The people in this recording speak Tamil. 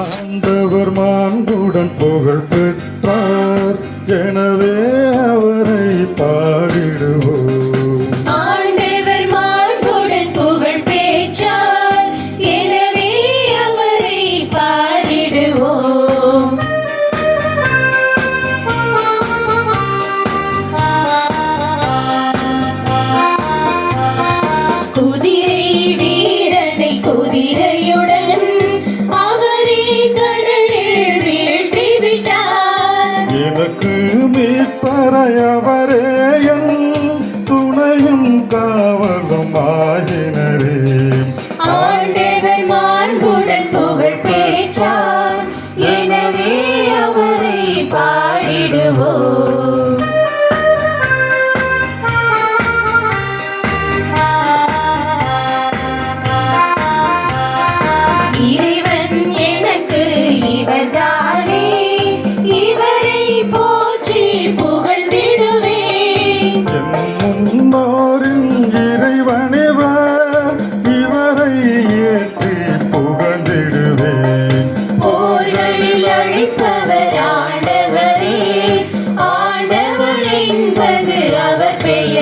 ஆண்டவர் மாண்புடன் புகழ் பெற்றார். எனவே அவரை பாடிடுவோம். ஆண்டவர் மாண்புடன் புகழ் பெற்றார். எனவே அவரை பாடிடுவோம். குதிரை வீரனை குதிரை மீட்பறையவரே என் துணையும் காவலும் ஆகினரே ஆண்டவர் மாண்புடன் புகழ் பெற்றார். எனவே அவரை பாடிடுவோம். இவரை ஏற்றி புகழ்ந்திடுவேன். போர்களில் அழைப்பவர் அவர் பெயர்.